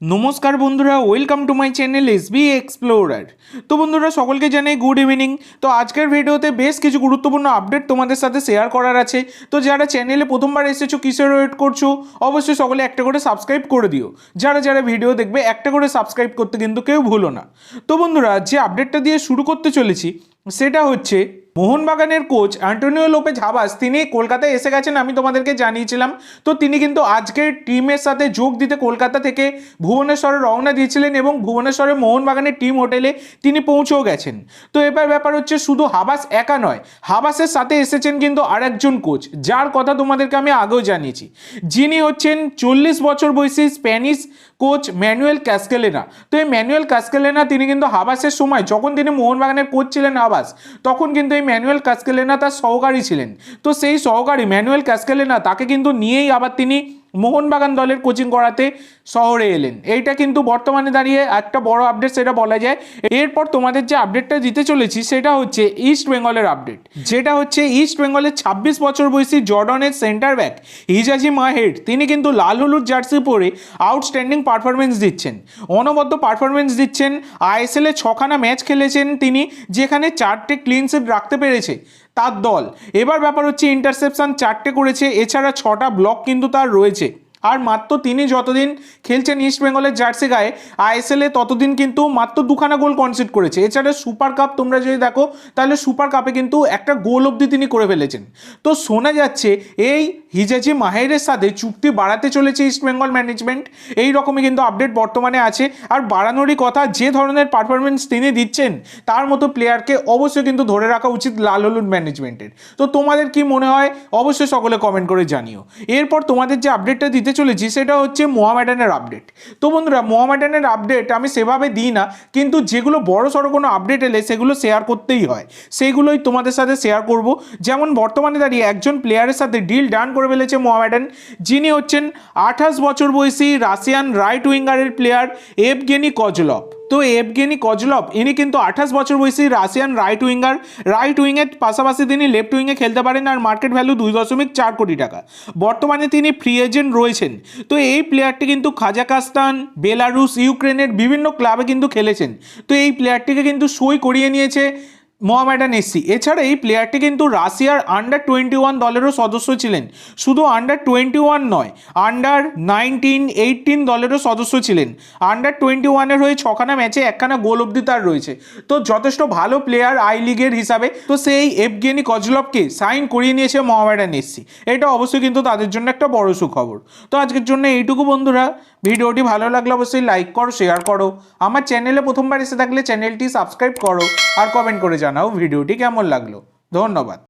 নমস্কার বন্ধুরা welcome to my channel S B explorer তো বন্ধুরা, সকলকে জানাই গুড ইভিনিং তো আজকের ভিডিওতে বেশ কিছু গুরুত্বপূর্ণ আপডেট তোমাদের সাথে শেয়ার করার আছে। তো যারা চ্যানেলে প্রথমবার এসেছ কিসের ওয়েট করছ, অবশ্যই সকলে একটা করে সাবস্ক্রাইব করে দিও। যারা যারা ভিডিও দেখবে, একটা করে সাবস্ক্রাইব করতে কিন্তু কেউ ভুলো না। তো বন্ধুরা, যে আপডেটটা দিয়ে শুরু করতে চলেছি সেটা হচ্ছে মোহনবাগানের কোচ অ্যান্টোনিও লোপেজ হাবাস, তিনি কলকাতায় এসে গেছেন, আমি তোমাদেরকে জানিয়েছিলাম। তো তিনি কিন্তু আজকের টিমের সাথে যোগ দিতে কলকাতা থেকে ভুবনেশ্বরে রওনা দিয়েছিলেন এবং ভুবনেশ্বরে মোহনবাগানের টিম হোটেলে তিনি পৌঁছেও গেছেন। তো এবার ব্যাপার হচ্ছে শুধু হাবাস একা নয়, হাবাসের সাথে এসেছেন কিন্তু আরেকজন কোচ, যার কথা তোমাদেরকে আমি আগেও জানিয়েছি। যিনি হচ্ছেন চল্লিশ বছর বয়সী স্প্যানিশ কোচ ম্যানুয়েল ক্যাসকেলেনা। তো এই ম্যানুয়েল ক্যাসকেলেনা তিনি কিন্তু হাবাসের সময় যখন তিনি মোহনবাগানের কোচ ছিলেন হাবাস, তখন কিন্তু এই ম্যানুয়েল ক্যাসকেলেনা তার সহকারী ছিলেন। তো সেই সহকারী ম্যানুয়েল ক্যাসকেলেনা তাকে কিন্তু নিয়েই আবার তিনি মোহনবাগান দলের কোচিং করাতে শহরে এলেন। এইটা কিন্তু বর্তমানে দাঁড়িয়ে একটা বড় আপডেট সেটা বলা যায়। এরপর তোমাদের যে আপডেটটা দিতে চলেছি, সেটা হচ্ছে ইস্ট বেঙ্গলের আপডেট যেটা হচ্ছে ইস্ট বেঙ্গলের ছাব্বিশ বছর বয়সী জর্ডনের সেন্টার ব্যাক হিজাজি মাহের, তিনি কিন্তু লাল হলুদ জার্সি পরে আউটস্ট্যান্ডিং পারফরমেন্স দিচ্ছেন। অনবদ্য পারফরমেন্স দিচ্ছেন। আইএসএলে ছখানা ম্যাচ খেলেছেন তিনি, যেখানে চারটে ক্লিন শিট রাখতে পেরেছে। তার দল। এবার ব্যাপার হচ্ছে ইন্টারসেপশন চারটে করেছে, এছাড়া ছটা ব্লক কিন্তু তার রয়েছে। আর মাত্র তিনি যতদিন খেলছেন ইস্ট বেঙ্গলের জার্সি গায়ে আইএসএলে ততদিন কিন্তু মাত্র দুখানা গোল কনসিড করেছে। এছাড়া সুপার কাপ তোমরা যদি দেখো, তাহলে সুপার কাপে কিন্তু একটা গোল অবধি তিনি করে ফেলেছেন। তো শোনা যাচ্ছে, এই হিজাজি মাহেরের সাথে চুক্তি বাড়াতে চলেছে ইস্ট বেঙ্গল ম্যানেজমেন্ট এই রকমই কিন্তু আপডেট বর্তমানে আছে। আর বাড়ানোরই কথা, যে ধরনের পারফরমেন্স তিনি দিচ্ছেন, তার মতো প্লেয়ারকে অবশ্যই কিন্তু ধরে রাখা উচিত লাল হলুদ ম্যানেজমেন্টের তো তোমাদের কি মনে হয়? অবশ্যই সকলে কমেন্ট করে জানিও। এরপর তোমাদের যে আপডেটটা দিতে চলেছি, সেটা হচ্ছে মোহামেডানের আপডেট তো বন্ধুরা, মোহামেডানের আপডেট আমি সেভাবে দিই না, কিন্তু যেগুলো বড় সড়ো কোনো আপডেট এলে সেগুলো শেয়ার করতেই হয়। সেইগুলোই তোমাদের সাথে শেয়ার করব। যেমন বর্তমানে দাঁড়িয়ে একজন প্লেয়ারের সাথে ডিল ডান করে ফেলেছে মোহামেডান। যিনি হচ্ছেন আঠাশ বছর বয়সী রাশিয়ান রাইট উইঙ্গারের প্লেয়ার এভগেনি কজলভ তো এভগেনি কজলভ ইনি কিন্তু আঠাশ বছর বয়সী রাশিয়ান রাইট উইঙ্গার রাইট উইংয়ের পাশাপাশি তিনি লেফট উইংয়ে খেলতে পারেন আর মার্কেট ভ্যালু দুই দশমিক চার কোটি টাকা। বর্তমানে তিনি ফ্রি এজেন্ট রয়েছেন। তো এই প্লেয়ারটি কিন্তু খাজাকাস্তান বেলারুস ইউক্রেনের বিভিন্ন ক্লাবে কিন্তু খেলেছেন। তো এই প্লেয়ারটিকে কিন্তু সই করিয়ে নিয়েছে মোহামেডান এসসি এছাড়া এই প্লেয়ারটি কিন্তু রাশিয়ার আন্ডার টোয়েন্টি ওয়ান দলেরও সদস্য ছিলেন। শুধু আন্ডার টোয়েন্টি ওয়ান নয় আন্ডার নাইনটিন এইটিন দলেরও সদস্য ছিলেন। আন্ডার টোয়েন্টি ওয়ানের হয়ে ছখানা ম্যাচে একখানা গোল অব্দি তার রয়েছে। তো যথেষ্ট ভালো প্লেয়ার আই লিগের হিসাবে। তো সেই এফগেনি কজলভকে সাইন করিয়ে নিয়েছে মোহামেডান এসসি এটা অবশ্যই কিন্তু তাদের জন্য একটা বড় সুখবর। তো আজকের জন্য এইটুকু বন্ধুরা। ভিডিওটি ভালো লাগলে অবশ্যই লাইক করো শেয়ার করো। আমার চ্যানেলে প্রথমবার এসে থাকলে চ্যানেলটি সাবস্ক্রাইব করো আর কমেন্ট করে জানাও ভিডিওটি কেমন লাগল? ধন্যবাদ।